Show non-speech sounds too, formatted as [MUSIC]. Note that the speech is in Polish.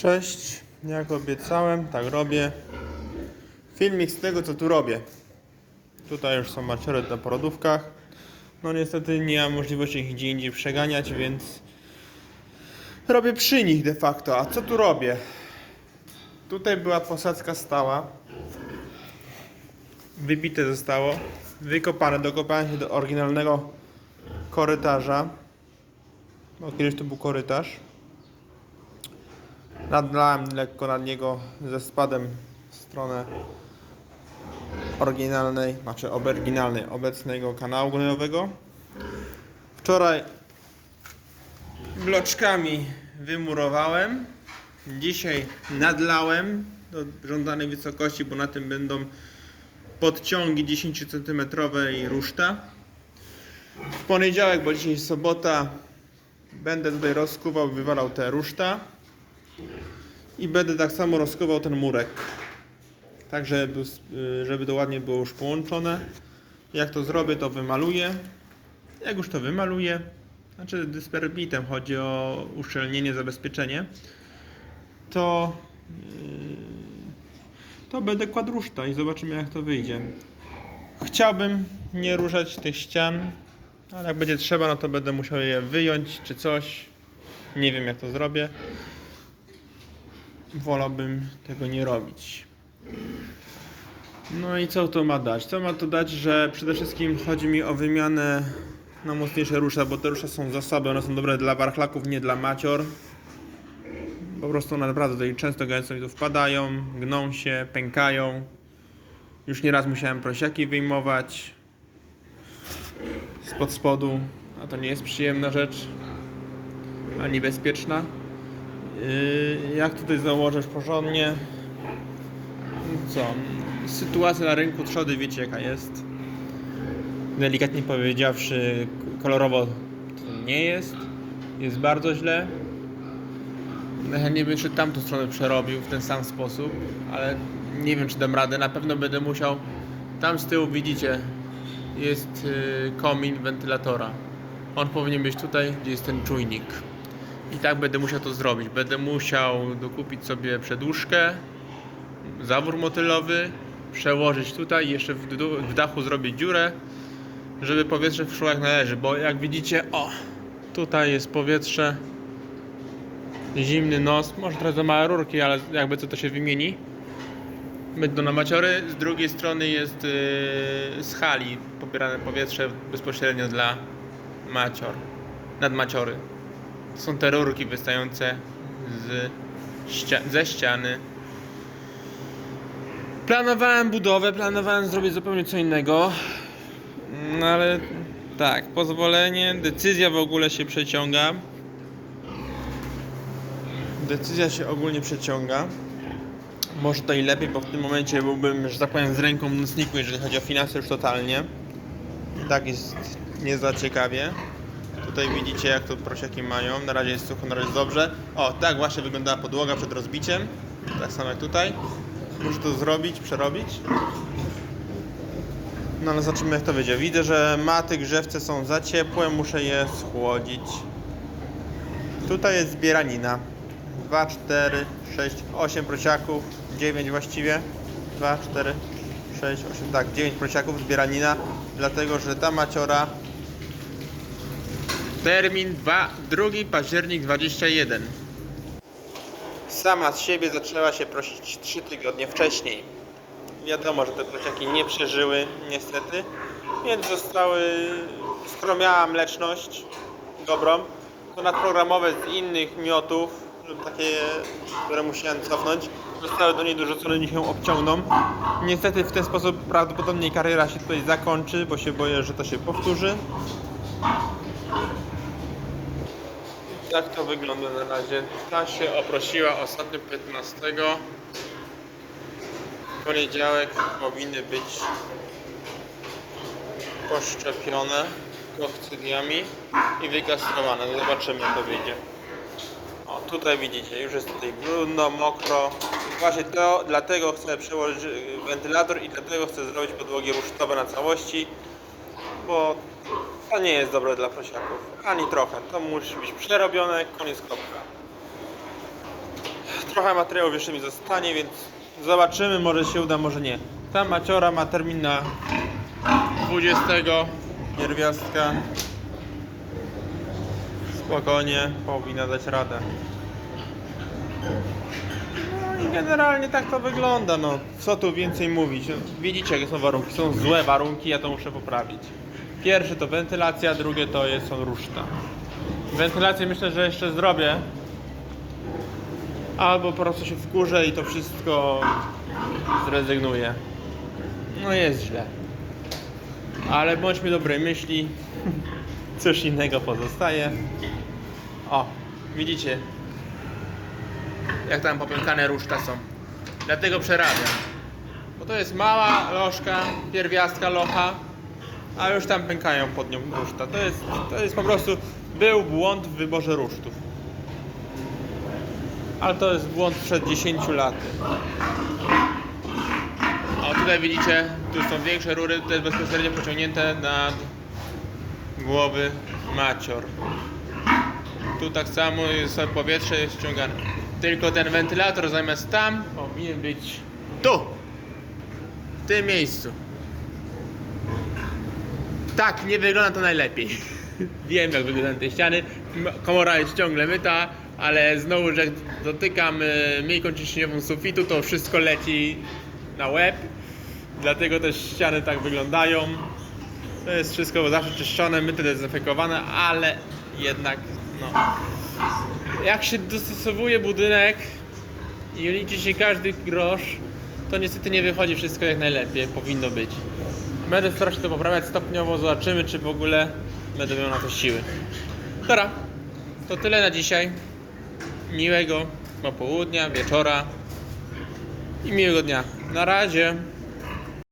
Cześć, jak obiecałem, tak robię. Filmik z tego, co tu robię. Tutaj już są maciory na porodówkach. No niestety nie mam możliwości ich gdzie indziej przeganiać, więc robię przy nich de facto. A co tu robię? Tutaj była posadzka stała. Wybite zostało. Wykopane, dokopałem się do oryginalnego korytarza. No kiedyś to był korytarz. Nadlałem lekko nad niego ze spadem w stronę oryginalnej, znaczy oryginalnej obecnego kanału gnojowego. Wczoraj bloczkami wymurowałem. Dzisiaj nadlałem do żądanej wysokości, bo na tym będą podciągi 10 cm ruszta. W poniedziałek, bo dzisiaj sobota, będę tutaj rozkuwał, wywalał te ruszta i będę tak samo rozkuwał ten murek. Tak, żeby, żeby to ładnie było już połączone. Jak to zrobię, to wymaluję. Jak już to wymaluję, znaczy dysperbitem chodzi o uszczelnienie, zabezpieczenie, to, yy, to będę kładł ruszta i zobaczymy jak to wyjdzie. Chciałbym nie ruszać tych ścian, ale jak będzie trzeba, no to będę musiał je wyjąć czy coś. Nie wiem jak to zrobię wolałbym tego nie robić. No i co to ma dać? To ma to dać, że przede wszystkim chodzi mi o wymianę na mocniejsze rusza, bo te rusza są zasoby, one są dobre dla warchlaków, nie dla macior. Po prostu one naprawdę tutaj często gęsto mi tu wpadają, gną się, pękają. Już nieraz musiałem prosiaki wyjmować spod spodu, a to nie jest przyjemna rzecz, ani bezpieczna. Yy, jak tutaj założysz porządnie? Co? Sytuacja na rynku trzody wiecie jaka jest. Delikatnie powiedziawszy, kolorowo nie jest. Jest bardzo źle. Najchętniej bym jeszcze tamtą stronę przerobił w ten sam sposób, ale nie wiem czy dam radę. Na pewno będę musiał. Tam z tyłu widzicie jest yy, komin wentylatora. On powinien być tutaj, gdzie jest ten czujnik. I tak będę musiał to zrobić. Będę musiał dokupić sobie przedłużkę, zawór motylowy, przełożyć tutaj i jeszcze w, dachu zrobić dziurę, żeby powietrze wszło jak należy. Bo jak widzicie, o, tutaj jest powietrze, zimny nos, może trochę za małe rurki, ale jakby co to się wymieni. Będą na maciory, z drugiej strony jest yy, z hali pobierane powietrze bezpośrednio dla macior, nad maciory są te rurki wystające z ścia- ze ściany. Planowałem budowę, planowałem zrobić zupełnie co innego. No ale tak, pozwolenie, decyzja w ogóle się przeciąga. Decyzja się ogólnie przeciąga. Może to i lepiej, bo w tym momencie byłbym, że tak powiem, z ręką w nocniku, jeżeli chodzi o finanse już totalnie. Tak jest nie za ciekawie. Tutaj widzicie jak to prosiaki mają. Na razie jest sucho, na razie jest dobrze. O, tak właśnie wyglądała podłoga przed rozbiciem. Tak samo jak tutaj. Muszę to zrobić, przerobić. No ale zobaczymy jak to wyjdzie. Widzę, że maty grzewce są za ciepłe, muszę je schłodzić. Tutaj jest zbieranina. 2, 4, 6, 8 prosiaków, 9 właściwie. 2, 4, 6, 8, tak, 9 prosiaków, zbieranina. Dlatego, że ta maciora Termin 2, 2 październik 21. Sama z siebie zaczęła się prosić 3 tygodnie wcześniej. Wiadomo, że te prosiaki nie przeżyły niestety, więc zostały, skoro miała mleczność dobrą, to nadprogramowe z innych miotów, takie, które musiałem cofnąć, zostały do niej dorzucone, niech ją obciągną. Niestety w ten sposób prawdopodobnie kariera się tutaj zakończy, bo się boję, że to się powtórzy. Tak to wygląda na razie. Ta się oprosiła ostatnio 15. W poniedziałek powinny być poszczepione kokcydiami i wykastrowane. No Zobaczymy jak to wyjdzie. O, tutaj widzicie, już jest tutaj brudno, mokro. Właśnie to, dlatego chcę przełożyć y, wentylator i dlatego chcę zrobić podłogi rusztowe na całości, bo to nie jest dobre dla prosiaków. Ani trochę. To musi być przerobione, koniec kropka. trochę materiałów jeszcze mi zostanie, więc zobaczymy, może się uda, może nie. Ta maciora ma termin na 20 pierwiastka. Spokojnie, powinna dać radę. No i generalnie tak to wygląda, no. Co tu więcej mówić? No, widzicie jakie są warunki. Są złe warunki, ja to muszę poprawić. Pierwsze to wentylacja, drugie to jest są ruszta. Wentylację myślę, że jeszcze zrobię. Albo po prostu się wkurzę i to wszystko zrezygnuję. No jest źle. Ale bądźmy dobrej myśli. [LAUGHS] Cóż innego pozostaje. O, widzicie, jak tam popękane ruszta są. Dlatego przerabiam. Bo to jest mała lożka, pierwiastka locha, a już tam pękają pod nią ruszta. To jest, to jest po prostu, był błąd w wyborze rusztów. Ale to jest błąd sprzed 10 lat. O, tutaj widzicie, tu są większe rury, to jest bezpośrednio pociągnięte nad głowy macior. Tu tak samo jest powietrze jest ściągane. Tylko ten wentylator zamiast tam powinien być tu. W tym miejscu. Tak, nie wygląda to najlepiej. [LAUGHS] Wiem jak wyglądają te ściany. Komora jest ciągle myta, ale znowu, że dotykam y, myjką ciśnieniową sufitu, to wszystko leci na łeb. Dlatego te ściany tak wyglądają. To jest wszystko zawsze czyszczone, myte, dezynfekowane, ale jednak no. Jak się dostosowuje budynek i liczy się każdy grosz, to niestety nie wychodzi wszystko jak najlepiej powinno być. Będę starał się to poprawiać stopniowo, zobaczymy czy w ogóle będę miał na to siły. Dobra, to tyle na dzisiaj. Miłego popołudnia, wieczora i miłego dnia. Na razie.